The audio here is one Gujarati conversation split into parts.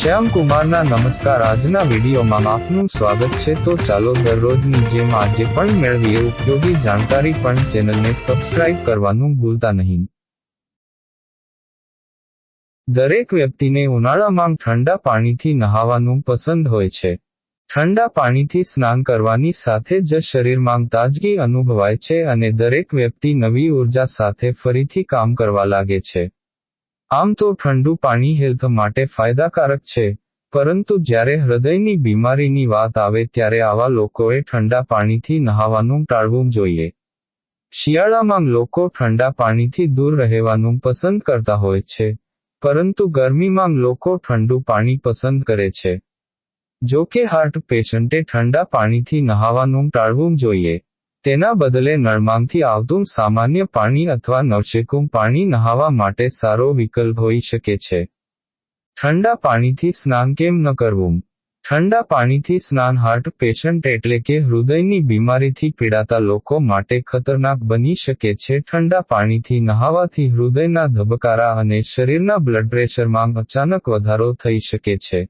શ્યામ કુમારના નમસ્કાર. આજના વિડીયોમાં આપનું સ્વાગત છે. તો ચાલો દરરોજની જેમ આજે પણ મેળવીએ ઉપયોગી જાણકારી પણ ચેનલને સબસ્ક્રાઇબ કરવાનું ભૂલતા નહીં. દરેક વ્યક્તિને ઉનાળામાં ઠંડા પાણીથી નહાવાનું પસંદ હોય છે. ઠંડા પાણીથી સ્નાન કરવાની સાથે જ શરીરમાં તાજગી અનુભવાય છે અને દરેક વ્યક્તિ નવી ઊર્જા સાથે ફરીથી કામ કરવા લાગે છે. આમ તો ઠંડુ પાણી હેલ્થ માટે ફાયદાકારક છે, પરંતુ જ્યારે હૃદયની બીમારીની વાત આવે ત્યારે આવા લોકોએ ઠંડા પાણીથી નહાવાનું ટાળવું જોઈએ. શિયાળામાં લોકો ઠંડા પાણીથી દૂર રહેવાનું પસંદ કરતા હોય છે, પરંતુ ગરમીમાં લોકો ઠંડુ પાણી પસંદ કરે છે. જો કે હાર્ટ પેશન્ટે ઠંડા પાણીથી નહાવાનું ટાળવું જોઈએ. તેના બદલે નળમાંથી આવતું સામાન્ય પાણી અથવા નવશેકું પાણી નહાવા માટે સારો વિકલ્પ હોઈ શકે છે. ઠંડા પાણીથી સ્નાન કેમ ન કરવું? ઠંડા પાણીથી સ્નાન હાર્ટ પેશન્ટ એટલે કે હૃદયની બીમારીથી પીડાતા લોકો માટે ખતરનાક બની શકે છે. ઠંડા પાણીથી નહાવાથી હૃદયના ધબકારા અને શરીરના બ્લડ પ્રેશરમાં અચાનક વધારો થઈ શકે છે.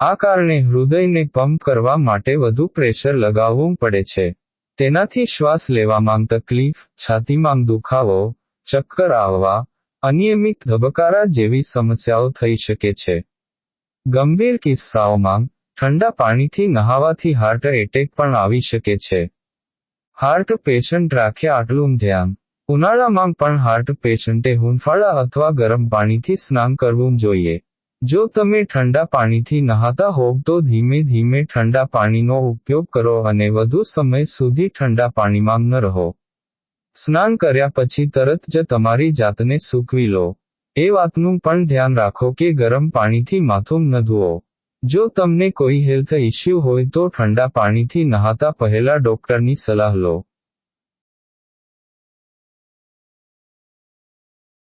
આ કારણે હૃદયને પંપ કરવા માટે વધુ પ્રેશર લગાવવું પડે છે. તેનાથી શ્વાસ લેવામાં તકલીફ, છાતીમાં દુખાવો, ચક્કર આવવા, અનિયમિત ધબકારા જેવી સમસ્યાઓ થઈ શકે છે. ગંભીર કિસ્સાઓમાં, ઠંડા પાણીથી નહાવાથી હાર્ટ એટેક પણ આવી શકે છે. હાર્ટ પેશન્ટ રાખે આટલું ધ્યાન. ઉનાળામાં પણ હાર્ટ પેશન્ટે હુંફાળા અથવા ગરમ પાણીથી સ્નાન કરવું જોઈએ. જો તમે ઠંડા પાણીથી નહાતા હોવ તો ધીમે ધીમે ઠંડા પાણીનો ઉપયોગ કરો અને વધુ સમય સુધી ઠંડા પાણીમાં ન રહો. સ્નાન કર્યા પછી તરત જ તમારી જાતને સૂકવી લો. એ વાતનું પણ ધ્યાન રાખો કે ગરમ પાણીથી માથું ન ધુઓ. જો તમને કોઈ હેલ્થ ઇશ્યુ હોય તો ઠંડા પાણીથી નહાતા પહેલા ડોક્ટરની સલાહ લો.